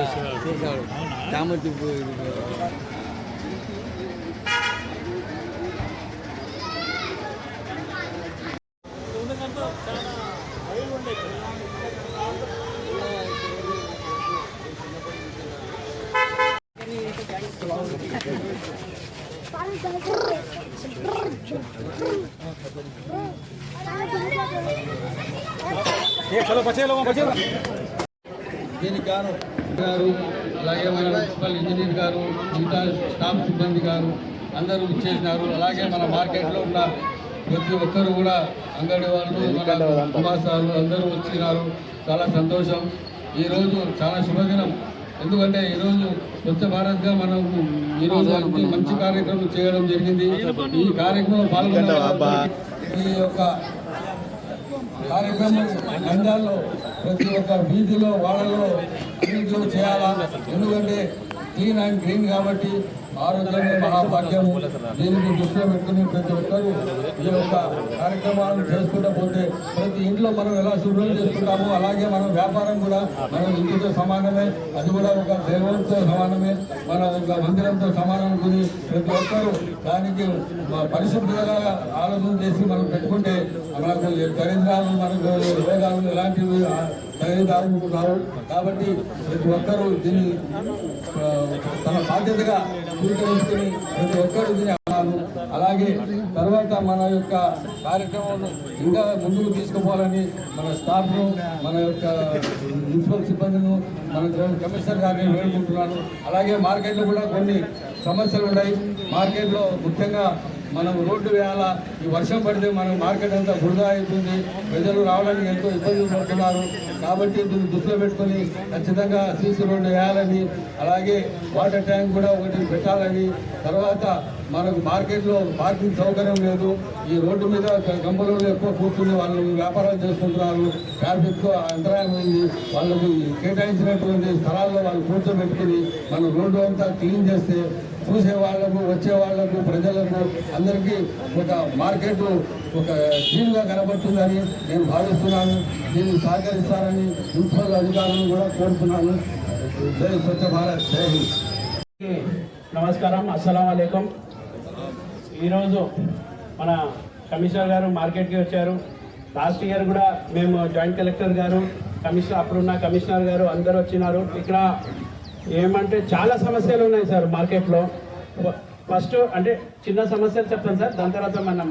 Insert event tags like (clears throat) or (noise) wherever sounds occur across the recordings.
చేసేవాడు చామంతి పువ్వు ఇది దీనికి గాను గారు అలాగే మన మున్సిపల్ ఇంజనీర్ గారు మిగతా స్టాఫ్ సిబ్బంది గారు అందరూ ఇచ్చేసినారు అలాగే మన మార్కెట్లో ఉన్న ప్రతి ఒక్కరు కూడా అంగడి వాళ్ళు నివాసాలు అందరూ వచ్చినారు. చాలా సంతోషం. ఈరోజు చాలా శుభదినం. ఎందుకంటే ఈరోజు స్వచ్ఛ భారత్గా మనం ఈరోజు మంచి కార్యక్రమం చేయడం జరిగింది. ఈ కార్యక్రమం పాల్గొన్న ఈ యొక్క కార్యక్రమం నంద్యాలలో ప్రతి ఒక్క వీధిలో వాళ్ళలో చేయాలా? ఎందుకంటే క్లీన్ అండ్ గ్రీన్ కాబట్టి ఆరోగ్యమే మహాభాగ్యము. దీనికి దృష్టిలో పెట్టుకుని ప్రతి ఒక్కరూ ఈ యొక్క కార్యక్రమాలను చేసుకుంటూ పోతే ప్రతి ఇంట్లో మనం ఎలా శుభ్రం చేసుకుంటామో అలాగే మనం వ్యాపారం కూడా మనం ఇంటితో సమానమే అది కూడా ఒక దేవంతో సమానమే మన ఒక మందిరంతో సమానం అనుకుని ప్రతి ఒక్కరూ దానికి పరిశుభ్రంగా ఆలోచన చేసి మనం పెట్టుకుంటే మనకు దరిద్రాలు మనకు రోగాలు ఇలాంటివి దరిద్రాలు కాబట్టి ప్రతి ఒక్కరూ దీన్ని తన బాధ్యతగా స్వీకరించుకుని ప్రతి ఒక్కరూ దీన్ని అన్నారు అలాగే తర్వాత మన యొక్క కార్యక్రమం ఇంకా ముందుకు తీసుకుపోవాలని మన స్టాఫ్ను మన యొక్క మున్సిపల్ సిబ్బందిను మన కమిషనర్ గారిని వేడుకుంటున్నాను. అలాగే మార్కెట్లో కూడా కొన్ని సమస్యలు ఉన్నాయి. మార్కెట్లో ముఖ్యంగా మనం రోడ్డు వేయాలా? ఈ వర్షం పడితే మనం మార్కెట్ అంతా బురద అవుతుంది. ప్రజలు రావడానికి ఎంతో ఇబ్బందులు పడుతున్నారు. కాబట్టి దీన్ని దృష్టిలో పెట్టుకొని ఖచ్చితంగా సీసీ రోడ్డు వేయాలని అలాగే వాటర్ ట్యాంక్ కూడా ఒకటి పెట్టాలని తర్వాత మనకు మార్కెట్లో పార్కింగ్ సౌకర్యం లేదు. ఈ రోడ్డు మీద గంపలు ఎక్కువ కూర్చుని వాళ్ళు వ్యాపారాలు చేసుకుంటున్నారు ట్రాఫిక్ అంతరాయం ఉంది వాళ్ళకు కేటాయించినటువంటి స్థలాల్లో వాళ్ళు కూర్చోబెట్టుకుని మనం రోడ్డు అంతా క్లీన్ చేస్తే చూసే వాళ్ళకు వచ్చే వాళ్ళకు ప్రజలకు అందరికీ ఒక మార్కెట్ ఒక క్లీన్గా కనబడుతుందని నేను భావిస్తున్నాను. దీన్ని సహకరిస్తానని మున్సిపల్ అధికారులను కూడా కోరుతున్నాను. జై స్వచ్ఛ భారత్. జై హింద్. నమస్కారం. అస్సలం అయికం ఈరోజు మన కమిషనర్ గారు మార్కెట్కి వచ్చారు. లాస్ట్ ఇయర్ కూడా మేము జాయింట్ కలెక్టర్ గారు కమిషనర్ అప్పుడున్న కమిషనర్ గారు అందరు వచ్చినారు. ఇక్కడ ఏమంటే చాలా సమస్యలు ఉన్నాయి సార్ మార్కెట్లో. ఫస్ట్ అంటే చిన్న సమస్యలు చెప్తాను సార్. దాని తర్వాత మనం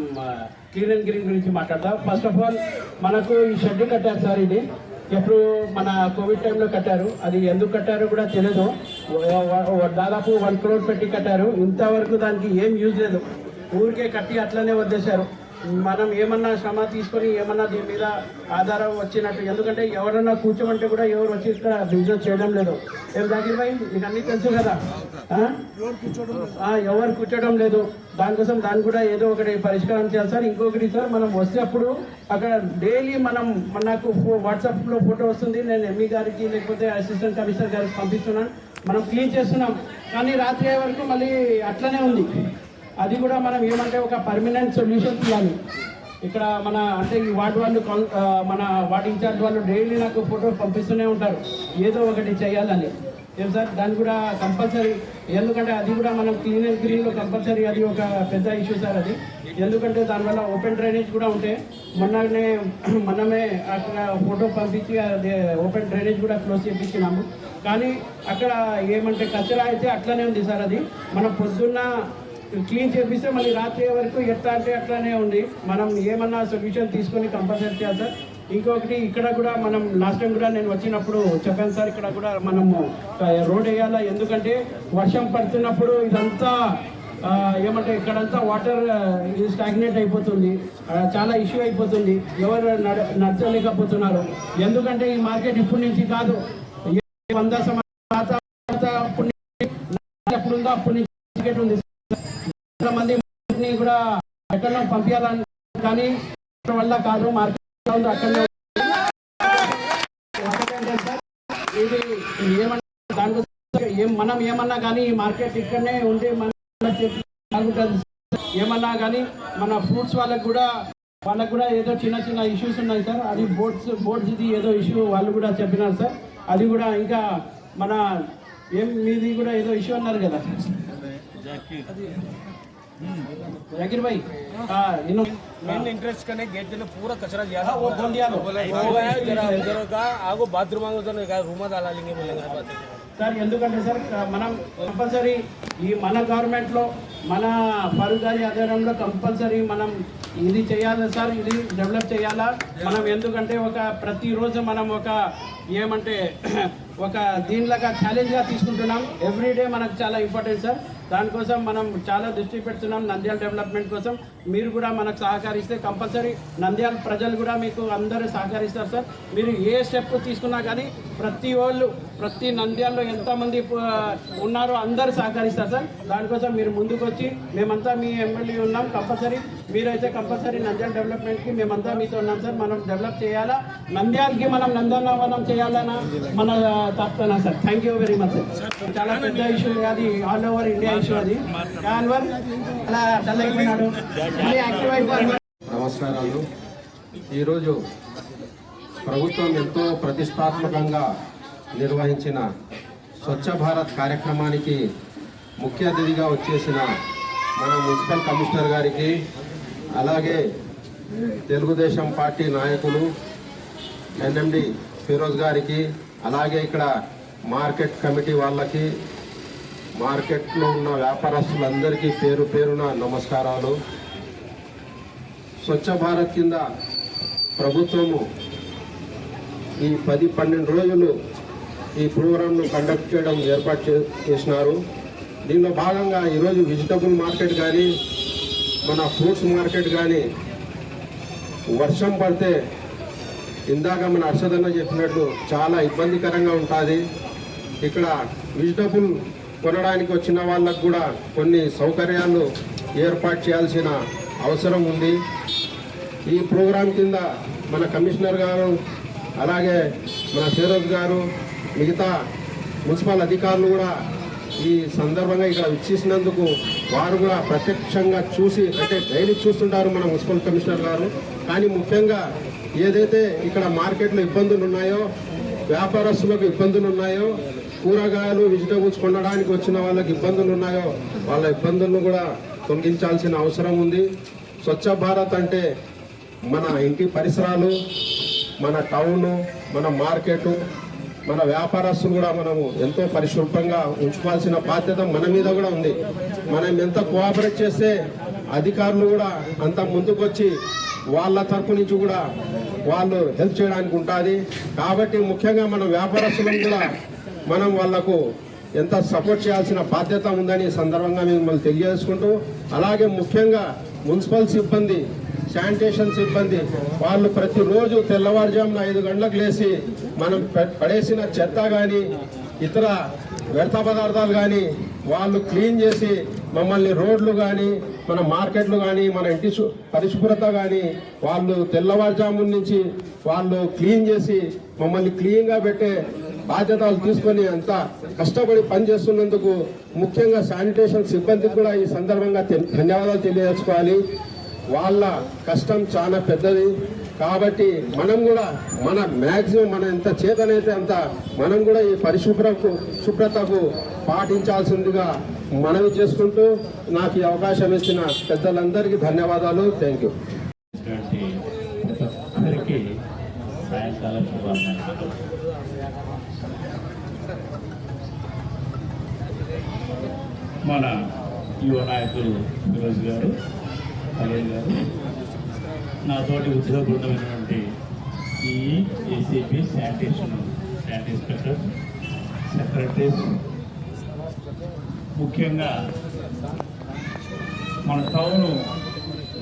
క్లీన్ అండ్ గ్రీన్ గురించి మాట్లాడతాం ఫస్ట్ ఆఫ్ ఆల్ మనకు ఈ షెడ్ కట్టారు సార్ ఇది. ఎప్పుడు మన కోవిడ్ టైంలో కట్టారు. అది ఎందుకు కట్టారో కూడా తెలియదు దాదాపు వన్ క్రోర్ పెట్టి కట్టారు. ఇంతవరకు దానికి ఏం యూజ్ లేదు. ఊరికే కట్టి అట్లనే వదిలేశారు. మనం ఏమన్నా శ్రమ తీసుకొని ఏమన్నా దీని మీద ఆధారం వచ్చినట్టు ఎందుకంటే ఎవరన్నా కూర్చోమంటే కూడా ఎవరు వచ్చి ఇక్కడ బిజినెస్ చేయడం లేదు. ఏం జాగిర్ భాయ్ మీకు అన్నీ తెలుసు కదా? ఎవరు కూర్చోడం లేదు. దానికోసం దాన్ని కూడా ఏదో ఒకటి పరిష్కారం చేయాలి సార్. ఇంకొకటి సార్ మనం వచ్చేప్పుడు అక్కడ డైలీ మనం నాకు వాట్సాప్లో ఫోటో వస్తుంది. నేను ఎంఈ గారికి లేకపోతే అసిస్టెంట్ కమిషనర్ గారికి పంపిస్తున్నాను. మనం క్లీన్ చేస్తున్నాం. కానీ రాత్రి అయ్యే వరకు మళ్ళీ అట్లనే ఉంది. అది కూడా మనం ఏమంటే ఒక పర్మనెంట్ సొల్యూషన్ తీయాలి. ఇక్కడ మన అంటే ఈ వార్డు వాళ్ళు మన వార్డ్ ఇన్ఛార్జ్ వాళ్ళు డైలీ నాకు ఫోటో పంపిస్తూనే ఉంటారు. ఏదో ఒకటి చేయాలని. ఏం సార్? దాన్ని కూడా కంపల్సరీ ఎందుకంటే అది కూడా మనం క్లీన్ అండ్ గ్రీన్లో కంపల్సరీ అది ఒక పెద్ద ఇష్యూ సార్ అది. ఎందుకంటే దానివల్ల ఓపెన్ డ్రైనేజ్ కూడా ఉంటే మొన్ననే (clears throat) మనమే అక్కడ ఫోటో పంపించి అది ఓపెన్ డ్రైనేజ్ కూడా క్లోజ్ చేయించినాము కానీ అక్కడ ఏమంటే కచరా అయితే అట్లనే ఉంది సార్ అది. మనం పొద్దున్న క్లీన్ చేపిస్తే మళ్ళీ రాత్రి వరకు ఎట్లా అంటే అట్లానే ఉంది. మనం ఏమన్నా సొల్యూషన్ తీసుకొని కంపల్సరీ చేయాలి సార్. ఇంకొకటి ఇక్కడ కూడా మనం లాస్ట్ టైం కూడా నేను వచ్చినప్పుడు చెప్పాను సార్ ఇక్కడ కూడా మనము రోడ్ వేయాలా? ఎందుకంటే వర్షం పడుతున్నప్పుడు ఇదంతా ఏమంటే ఇక్కడంతా వాటర్ స్టాగ్నేట్ అయిపోతుంది. చాలా ఇష్యూ అయిపోతుంది. ఎవరు నడ నడచలేకపోతున్నారు. ఎందుకంటే ఈ మార్కెట్ ఇప్పటి నుంచి కాదు. వంద సంవత్సరం అప్పుడు నుంచి ఎప్పుడు ఉంది అప్పటి నుంచి టికెట్ ఉంది చాలా మంది కూడా ఎక్కడో పంపించాలని కానీ వల్ల కాదు మార్కెట్ అక్కడ ఇది ఏమన్నా దాని ఏం మనం ఏమన్నా కానీ ఈ మార్కెట్ ఇక్కడనే ఉంటే మన చెప్పి ఏమన్నా కానీ మన ఫ్రూట్స్ వాళ్ళకు కూడా వాళ్ళకు కూడా ఏదో చిన్న చిన్న ఇష్యూస్ ఉన్నాయి సార్. అది బోర్డ్స్ బోర్డ్స్ ఇది ఏదో ఇష్యూ వాళ్ళు కూడా చెప్పినారు సార్. అది కూడా ఇంకా మన ఏం మీది కూడా ఏదో ఇష్యూ అన్నారు కదా. जाकिर भाई हाँ इन्हों मेन इंटरेस्ट करने गेट देने पूरा कचरा दिया था हाँ, वो बोल दिया तो। हो गया जरा उधर का आगो बाथरूम आगो उधर का रूम डाला लेंगे बोलेंगे बात है సార్ ఎందుకంటే సార్ మనం కంపల్సరీ ఈ మన గవర్నమెంట్లో మన ఫరూక్ గారి ఆధ్వర్యంలో కంపల్సరీ మనం ఇది చేయాలి సార్ ఇది డెవలప్ చేయాలా మనం ఎందుకంటే ఒక ప్రతిరోజు మనం ఒక ఏమంటే ఒక దీనిలాగా ఛాలెంజ్గా తీసుకుంటున్నాం ఎవ్రీడే మనకు చాలా ఇంపార్టెంట్ సార్ దానికోసం మనం చాలా దృష్టి పెడుతున్నాం నంద్యాల డెవలప్మెంట్ కోసం. మీరు కూడా మనకు సహకరిస్తే కంపల్సరీ నంద్యాల ప్రజలు కూడా మీకు అందరూ సహకరిస్తారు సార్. మీరు ఏ స్టెప్ తీసుకున్నా కానీ ప్రతి వాళ్ళు ప్రతి నంద్యాలలో ఎంతమంది ఉన్నారో అందరూ సహకరిస్తారు సార్. దానికోసం మీరు ముందుకు వచ్చి మేమంతా మీ ఎమ్మెల్యే ఉన్నాం. కంపల్సరీ మీరైతే కంపల్సరీ నంద్యాల డెవలప్మెంట్కి మేమంతా మీతో ఉన్నాం సార్. మనం డెవలప్ చేయాలా? నంద్యాలకి మనం నందనవనం చేయాలన్నా మన తప్పనా sir? Thank you very much sir. చాలా పెద్ద ఇష్యూ అది ఆల్ ఓవర్ ఇండియా ఇష్యూ అది. అలా డల్ అయిపోయినాడు. నమస్కారాలు. ఈరోజు ప్రభుత్వం ఎంతో ప్రతిష్టాత్మకంగా నిర్వహించిన స్వచ్ఛ భారత్ కార్యక్రమానికి ముఖ్య అతిథిగా వచ్చేసిన మన మున్సిపల్ కమిషనర్ గారికి అలాగే తెలుగుదేశం పార్టీ నాయకులు ఎన్ఎండి ఫిరోజ్ గారికి అలాగే ఇక్కడ మార్కెట్ కమిటీ వాళ్ళకి మార్కెట్లో ఉన్న వ్యాపారస్తులందరికీ పేరు పేరున నమస్కారాలు. స్వచ్ఛ భారత్ కింద ప్రభుత్వము ఈ పది పన్నెండు రోజులు ఈ ప్రోగ్రాంను కండక్ట్ చేయడం ఏర్పాటు చే- చేసినారు. దీనిలో భాగంగా ఈరోజు వెజిటబుల్ మార్కెట్ కానీ మన ఫ్రూట్స్ మార్కెట్ కానీ వర్షం పడితే ఇందాక మన హర్షదన్న చెప్పినట్లు చాలా ఇబ్బందికరంగా ఉంటుంది. ఇక్కడ వెజిటబుల్ కొనడానికి వచ్చిన వాళ్ళకు కూడా కొన్ని సౌకర్యాలు ఏర్పాటు చేయాల్సిన అవసరం ఉంది. ఈ ప్రోగ్రాం కింద మన కమిషనర్ గారు అలాగే మన సేరోజ్ గారు మిగతా మున్సిపల్ అధికారులు కూడా ఈ సందర్భంగా ఇక్కడ ఇచ్చేసినందుకు వారు కూడా ప్రత్యక్షంగా చూసి అంటే డైలీ చూస్తుంటారు మన మున్సిపల్ కమిషనర్ గారు. కానీ ముఖ్యంగా ఏదైతే ఇక్కడ మార్కెట్లో ఇబ్బందులు ఉన్నాయో వ్యాపారస్తులకు ఇబ్బందులు ఉన్నాయో కూరగాయలు వెజిటబుల్స్ కొనడానికి వచ్చిన వాళ్ళకి ఇబ్బందులు ఉన్నాయో వాళ్ళ ఇబ్బందులను కూడా తొలగించాల్సిన అవసరం ఉంది. స్వచ్ఛ భారత్ అంటే మన ఇంటి పరిసరాలు మన టౌన్ మన మార్కెట్ మన వ్యాపారస్తులు కూడా మనము ఎంతో పరిశుభ్రంగా ఉంచుకోవాల్సిన బాధ్యత మన మీద కూడా ఉంది. మనం ఎంత కోఆపరేట్ చేస్తే అధికారులు కూడా అంత ముందుకొచ్చి వాళ్ళ తరపు నుంచి కూడా వాళ్ళు హెల్ప్ చేయడానికి ఉంటుంది. కాబట్టి ముఖ్యంగా మన వ్యాపారస్తులను కూడా మనం వాళ్ళకు ఎంత సపోర్ట్ చేయాల్సిన బాధ్యత ఉందని సందర్భంగా మిమ్మల్ని తెలియజేసుకుంటూ అలాగే ముఖ్యంగా మున్సిపల్ సిబ్బంది శానిటేషన్ సిబ్బంది వాళ్ళు ప్రతిరోజు తెల్లవారుజామున ఐదు గంటలకు లేచి మనం పడేసిన చెత్త కానీ ఇతర వ్యర్థ పదార్థాలు కానీ వాళ్ళు క్లీన్ చేసి మమ్మల్ని రోడ్లు కానీ మన మార్కెట్లు కానీ మన ఇంటి పరిశుభ్రత కానీ వాళ్ళు తెల్లవారుజామున నుంచి వాళ్ళు క్లీన్ చేసి మమ్మల్ని క్లీన్గా పెట్టే బాధ్యతలు తీసుకొని అంత కష్టపడి పనిచేస్తున్నందుకు ముఖ్యంగా శానిటేషన్ సిబ్బందికి కూడా ఈ సందర్భంగా ధన్యవాదాలు తెలియజేసుకోవాలి. వాళ్ళ కష్టం చాలా పెద్దది. కాబట్టి మనం కూడా మన మ్యాక్సిమం మన ఎంత చేతనైతే అంత మనం కూడా ఈ పరిశుభ్రకు శుభ్రతకు పాటించాల్సిందిగా మనవి చేసుకుంటూ నాకు ఈ అవకాశం ఇచ్చిన పెద్దలందరికీ ధన్యవాదాలు. థ్యాంక్ యూ మన యువ నాయకులు ఫిరోజ్ గారు కళ్యాణ్ గారు. నాతోటి ఉద్యోగ బృందమైనటువంటి ఈ ACP sanitation sanitary inspector secretaries ముఖ్యంగా మన టౌన్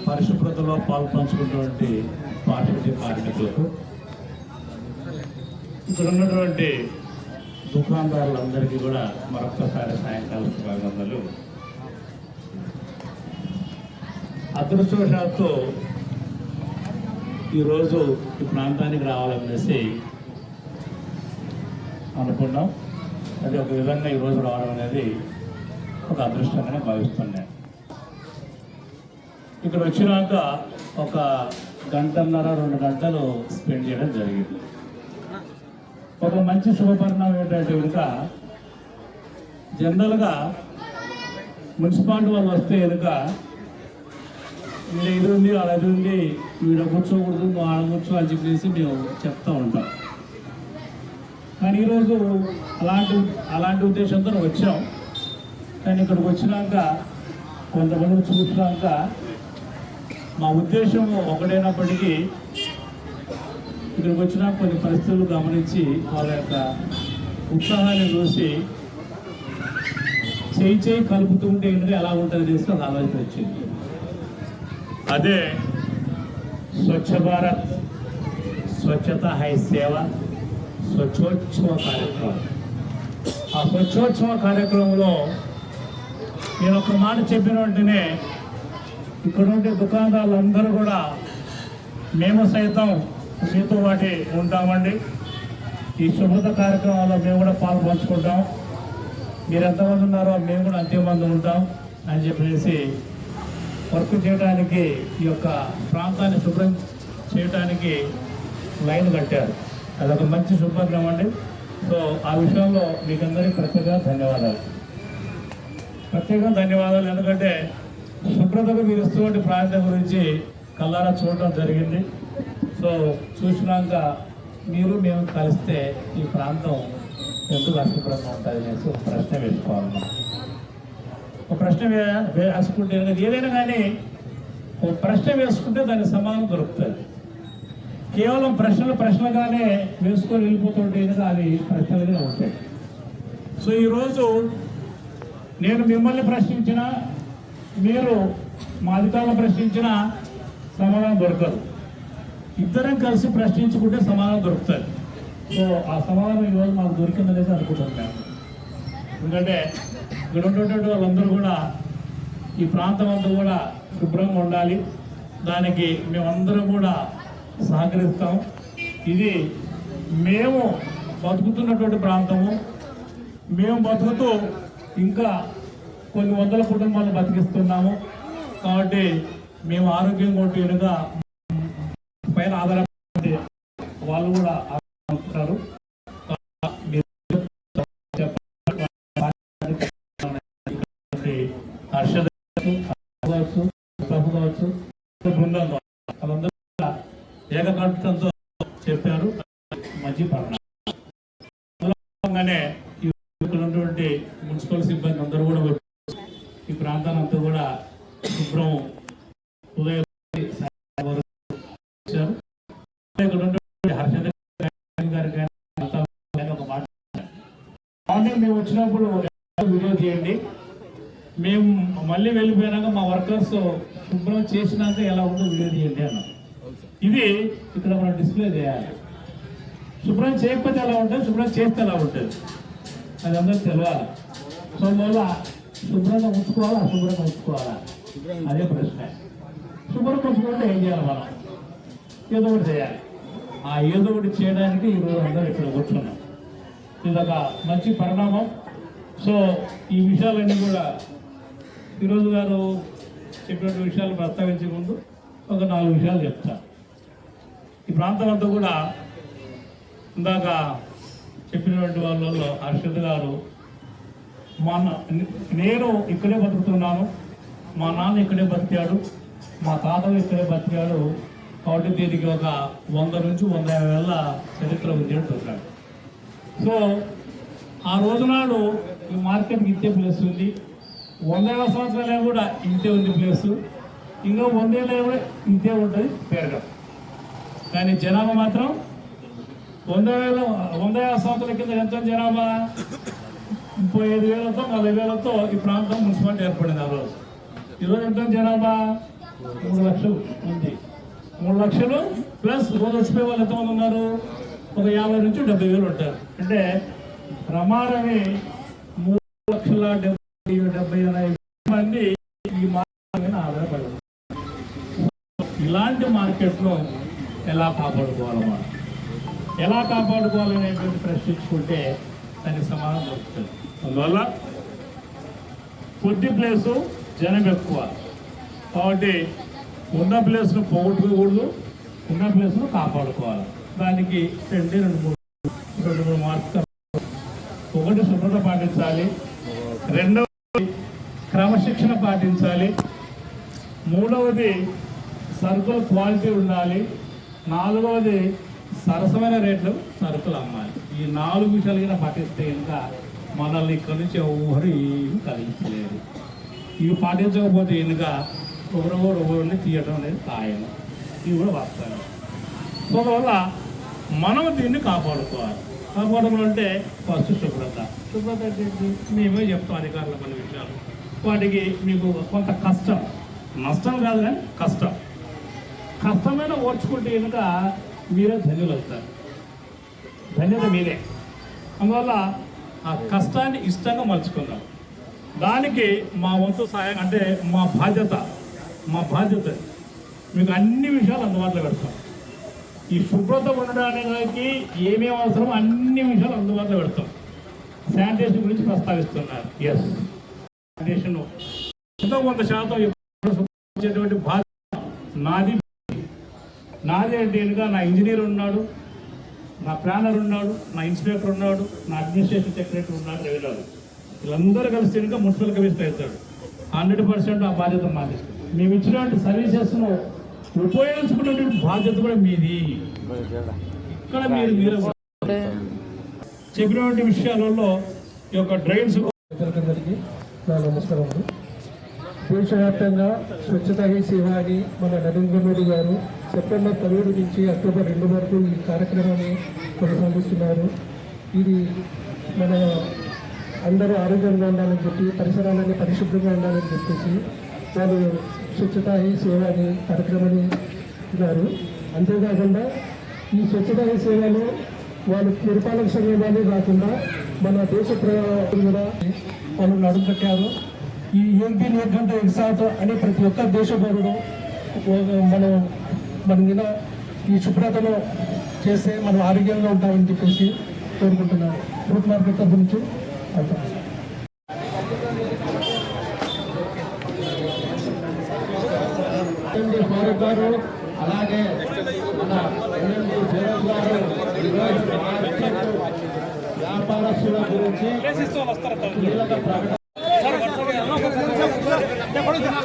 పరిశుభ్రతలో పాల్పంచుకున్నటువంటి పార్టీ కార్మికులకు ఇక్కడ ఉన్నటువంటి దుకాణదారులందరికీ కూడా మరొక్కసారి సాయంకాలం శుభాకాంక్షలు. అదృష్టవశాత్తు ఈరోజు ఈ ప్రాంతానికి రావాలనేసి అనుకున్నాం. అది ఒక విధంగా ఈరోజు రావడం అనేది ఒక అదృష్టంగానే భావిస్తున్నాను ఇక్కడ వచ్చినాక ఒక గంటన్నర రెండు గంటలు స్పెండ్ చేయడం జరిగింది. ఒక మంచి శుభపరిణామం ఏంటంటే కనుక జనరల్గా మున్సిపాలిటీ వాళ్ళు వస్తే కనుక వీడు ఇది ఉంది అలా ఇది ఉంది వీడ కూర్చోకూడదు నువ్వు ఆడ కూర్చో అని చెప్పేసి మేము చెప్తా ఉంటాం. కానీ ఈరోజు అలాంటి అలాంటి ఉద్దేశంతో వచ్చాం. కానీ ఇక్కడికి వచ్చినాక కొంతమంది చూసినాక మా ఉద్దేశం ఒకటైనప్పటికీ ఇక్కడికి వచ్చిన కొన్ని పరిస్థితులు గమనించి వాళ్ళ యొక్క ఉత్సాహాన్ని చూసి చేయి చేయి కలుపుతుంటే ఏంటంటే ఎలా ఉంటుంది అనేసి ఒక ఆలోచన వచ్చింది. అదే స్వచ్ఛ భారత్ స్వచ్ఛత హై సేవ స్వచ్ఛోత్సవ కార్యక్రమం. ఆ స్వచ్ఛోత్సవ కార్యక్రమంలో నేను ఒక మాట చెప్పిన వెంటనే ఇక్కడ ఉండే దుకాణదారులందరూ కూడా మేము సైతం మీతో వాటి ఉంటామండి. ఈ శుభ్రత కార్యక్రమంలో మేము కూడా పాలు పంచుకుంటాం మీరు ఎంతమంది ఉన్నారో మేము కూడా అంతేమంది ఉంటాం అని చెప్పేసి వర్క్ చేయడానికి ఈ యొక్క ప్రాంతాన్ని శుభ్రం చేయడానికి లైన్ కట్టారు. అదొక మంచి శుభ్రం అండి. సో ఆ విషయంలో మీకు అందరికీ ప్రత్యేకంగా ధన్యవాదాలు. ప్రత్యేకంగా ధన్యవాదాలు. ఎందుకంటే శుభ్రతకు మీరు ఇస్తున్నటువంటి ప్రాంతం గురించి కల్లారా చూడటం జరిగింది. సో చూసినాక మీరు మేము కలిస్తే ఈ ప్రాంతం ఎందుకు అశుభ్రంగా ఉంటుంది అనేసి ప్రశ్న వేసుకోవాలి ఒక ప్రశ్న వే- వేసుకుంటే ఏదైనా కానీ ఒక ప్రశ్న వేసుకుంటే దానికి సమాధానం దొరుకుతుంది. కేవలం ప్రశ్నలు ప్రశ్నగానే వేసుకొని వెళ్ళిపోతుంటే అది ప్రశ్నలుగా ఉంటాయి. సో ఈరోజు నేను మిమ్మల్ని ప్రశ్నించిన మీరు మా అధికారులను ప్రశ్నించిన సమాధానం దొరకదు. ఇద్దరం కలిసి ప్రశ్నించుకుంటే సమాధానం దొరుకుతుంది. సో ఆ సమాధానం ఈరోజు మాకు దొరికిందనేసి అనుకుంటున్నాను. ఎందుకంటే ఇక్కడ ఉన్నటువంటి వాళ్ళందరూ కూడా ఈ ప్రాంతం అంతా కూడా శుభ్రంగా ఉండాలి. దానికి మేమందరం కూడా సహకరిస్తాం. ఇది మేము బతుకుతున్నటువంటి ప్రాంతము. మేము బతుకుతూ ఇంకా కొన్ని వందల కుటుంబాలు బతికిస్తున్నాము. కాబట్టి మేము ఆరోగ్యం ఉంటే కనుక పైన ఆధారపడి వాళ్ళు కూడా ఆధారపడతారు మీరు హర్షద కావచ్చు ప్రభు కావచ్చు బృందం కావచ్చు వాళ్ళందరూ కూడా ఏకకంఠంతో చెప్పారు మంచి పరిణామంగానే ఉన్నటువంటి మున్సిపల్ సిబ్బంది అందరూ కూడా ఈ ప్రాంతాన్ని అంతా కూడా శుభ్రం ఉదయం ఒక మార్నింగ్ మేము వచ్చినప్పుడు వీడియో తీయండి. మేము మళ్ళీ వెళ్ళిపోయినాక మా వర్కర్స్ శుభ్రం చేసినాక ఎలా ఉందో వీడియో తీయండి అన్నాం ఇది ఇక్కడ మనం డిస్ప్లే చేయాలి. శుభ్రం చేయకపోతే ఎలా ఉంటుంది? శుభ్రం చేస్తే ఎలా ఉంటుంది? అది అందరూ తెలియాలి సో వల్ల శుభ్రంగా ఉంచుకోవాలా? అశుభ్రత ఉంచుకోవాలా? అదే ప్రశ్న. శుభ్రం ఉంచుకుంటే ఏం చేయాలి మనం? ఏదో ఒకటి చేయాలి. ఆ ఏదో ఒకటి చేయడానికి ఈరోజు అందరూ ఇక్కడ కూర్చున్నాం ఇది ఒక మంచి పరిణామం. సో ఈ విషయాలన్నీ కూడా ఈరోజు గారు చెప్పినటువంటి విషయాలు ప్రస్తావించే ముందు ఒక నాలుగు విషయాలు చెప్తా ఈ ప్రాంతం అంతా కూడా ఇందాక చెప్పినటువంటి వాళ్ళలో హర్షద్ గారు మా నేను ఇక్కడే బతుకుతున్నాను మా నాన్న ఇక్కడే బతికాడు మా తాతలు ఇక్కడే బతికాడు కాబట్టి దీనికి ఒక వంద నుంచి వంద యాభై వేల చరిత్ర ఉంది అంటున్నాడు సో ఆ రోజునాడు ఈ మార్కెట్కి ఇంతే ప్లేస్ ఉంది. వందేళ్ళ సంవత్సరాలే కూడా ఇంతే ఉంది ప్లేస్. ఇంకా వందేళ్ళ కూడా ఇంతే ఉంటుంది పెరగడం. కానీ జనాభా మాత్రం వంద వేల వంద యాభై సంవత్సరాల కింద ఎంత జనాభా ముప్పై ఐదు వేలతో నలభై వేలతో ఈ ప్రాంతం మున్సిపాలిటీ ఏర్పడింది ఆ రోజు. ఈరోజు ఎంత జనాభా మూడు లక్షలు ఉంది. మూడు లక్షలు ప్లస్ రోజు వచ్చిపోయే వాళ్ళు ఎంతమంది ఉన్నారు? ఒక యాభై నుంచి డెబ్బై వేలు ఉంటారు. అంటే ప్రమాదమే మూడు లక్షల డెబ్బై డెబ్బై ఎనభై మంది ఈ మార్కెట్ మీద ఆధారపడి ఇలాంటి మార్కెట్ను ఎలా కాపాడుకోవాలి ఎలా కాపాడుకోవాలనేటువంటి ప్రశ్నించుకుంటే దానికి సమాధానం దొరుకుతుంది. అందువల్ల కొద్ది ప్లేసు జనం ఎక్కువ. కాబట్టి ఉన్న ప్లేస్ను పోగొట్టుకోకూడదు ఉన్న ప్లేస్ను కాపాడుకోవాలి. దానికి రెండు రెండు మూడు రెండు మూడు మార్పులు ఒకటి శుభ్రత పాటించాలి రెండవది క్రమశిక్షణ పాటించాలి మూడవది సరుకుల క్వాలిటీ ఉండాలి నాలుగవది సరసమైన రేట్లు సరుకులు అమ్మాలి. ఈ నాలుగు విషయాలు కనుక పాటిస్తే ఇంకా మనల్ని ఇక్కడి నుంచి ఎవరు ఏమి కలిగించలేదు. ఇవి పాటించకపోతే ఇంకా ఒకరొకరు ఒకరిని తీయడం అనేది ఖాయం. ఇవి కూడా వస్తాయి అందువల్ల మనం దీన్ని కాపాడుకోవాలి. కాపాడుకోవడం అంటే ఫస్ట్ శుభ్రత. శుభ్రత అంటే మేమే చెప్తాం అధికారులు కొన్ని విషయాలు. వాటికి మీకు కొంత కష్టం. నష్టం కాదు కానీ కష్టం. కష్టమైన ఓర్చుకుంటే కనుక మీరే ధన్యులు అవుతారు ధన్యత మీరే అందువల్ల ఆ కష్టాన్ని ఇష్టంగా మలుచుకుందాం. దానికి మా వంతు సహాయం అంటే మా బాధ్యత మా బాధ్యత. మీకు అన్ని విషయాలు అందుబాటులో పెడతాం. ఈ శుభ్రత ఉండడానికి ఏమేమి అవసరమో అన్ని విషయాలు అందుబాటులో పెడతాం. శానిటేషన్ గురించి ప్రస్తావిస్తున్నారు. ఎస్ శానిటేషన్ ఎంతో కొంత శాతం బాధ్యత నాది. నాదే అంటే నా ఇంజనీర్ ఉన్నాడు నా ప్లానర్ ఉన్నాడు నా ఇన్స్పెక్టర్ ఉన్నాడు నా అడ్మినిస్ట్రేషన్ సెక్రటరీ ఉన్నాడు రెవెన్యూ వీళ్ళందరూ కలిసి ఇంకా మున్సిపల్ కమిషనర్ అవుతాడు. హండ్రెడ్ పర్సెంట్ ఆ బాధ్యత మాది. మేము ఇచ్చినటువంటి సర్వీసెస్ను ఉపయోగించుకున్నటువంటి బాధ్యత కూడా మీది. ఇక్కడ మీరు మీరు చెప్పినటువంటి విషయాలలో ఈ యొక్క డ్రైన్స్ అందరికీ దేశవ్యాప్తంగా స్వచ్ఛత హీ సేవ అని మన నరేంద్ర మోడీ గారు సెప్టెంబర్ పదిహేడు నుంచి అక్టోబర్ రెండు వరకు ఈ కార్యక్రమాన్ని కొనసాగిస్తున్నారు. ఇది మన అందరూ ఆరోగ్యంగా ఉండాలని చెప్పి పరిసరాలన్నీ పరిశుభ్రంగా ఉండాలని చెప్పేసి వాళ్ళు స్వచ్ఛత హీ సేవ అని కార్యక్రమాన్ని ఉన్నారు అంతేకాకుండా ఈ స్వచ్ఛత హీ సేవలో వాళ్ళు పురపాలక సంఘాలే కాకుండా మన దేశ ప్రజలు కూడా వాళ్ళు నడుం ఈ ఎంపీ ఒక గంట ఎగ్జాట్ అని ప్రతి ఒక్క దేశ పౌరుడు మనం మన మీద ఈ శుభ్రతను చేస్తే మనం ఆరోగ్యంగా ఉంటామని చెప్పేసి కోరుకుంటున్నాను. ఫ్రూట్ మార్కెట్ గురించి అంటారు ఎండి ఫారూక్ గారు అలాగే మన ఎండి ఫిరోజ్ గారు ఈరోజు మార్కెట్ వ్యాపారస్తుల గురించి కీలక ప్రకటన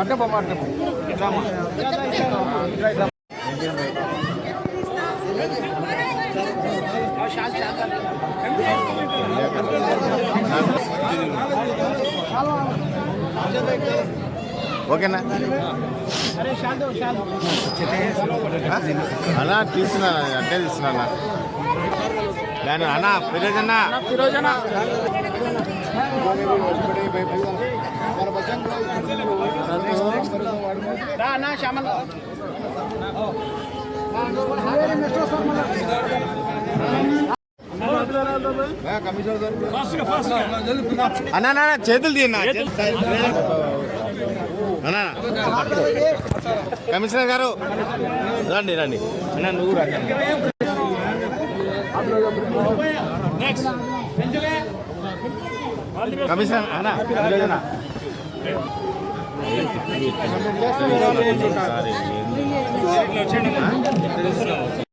అట్టే బొమ్మ అట్టే ఓకేనా అన్నా. తీసుకున్నా అట్టే తీసుకున్నా దాని అన్నా ఫిరోజన్నా ఫిరోజనా అన్నా అన్నా, చేతులు తీయన్నా అన్నా కమిషనర్ గారు రండి రండి అన్నా నువ్వు రండి కమిషనర్ కమిషన్ ఈరోజు అన్నా. సారీ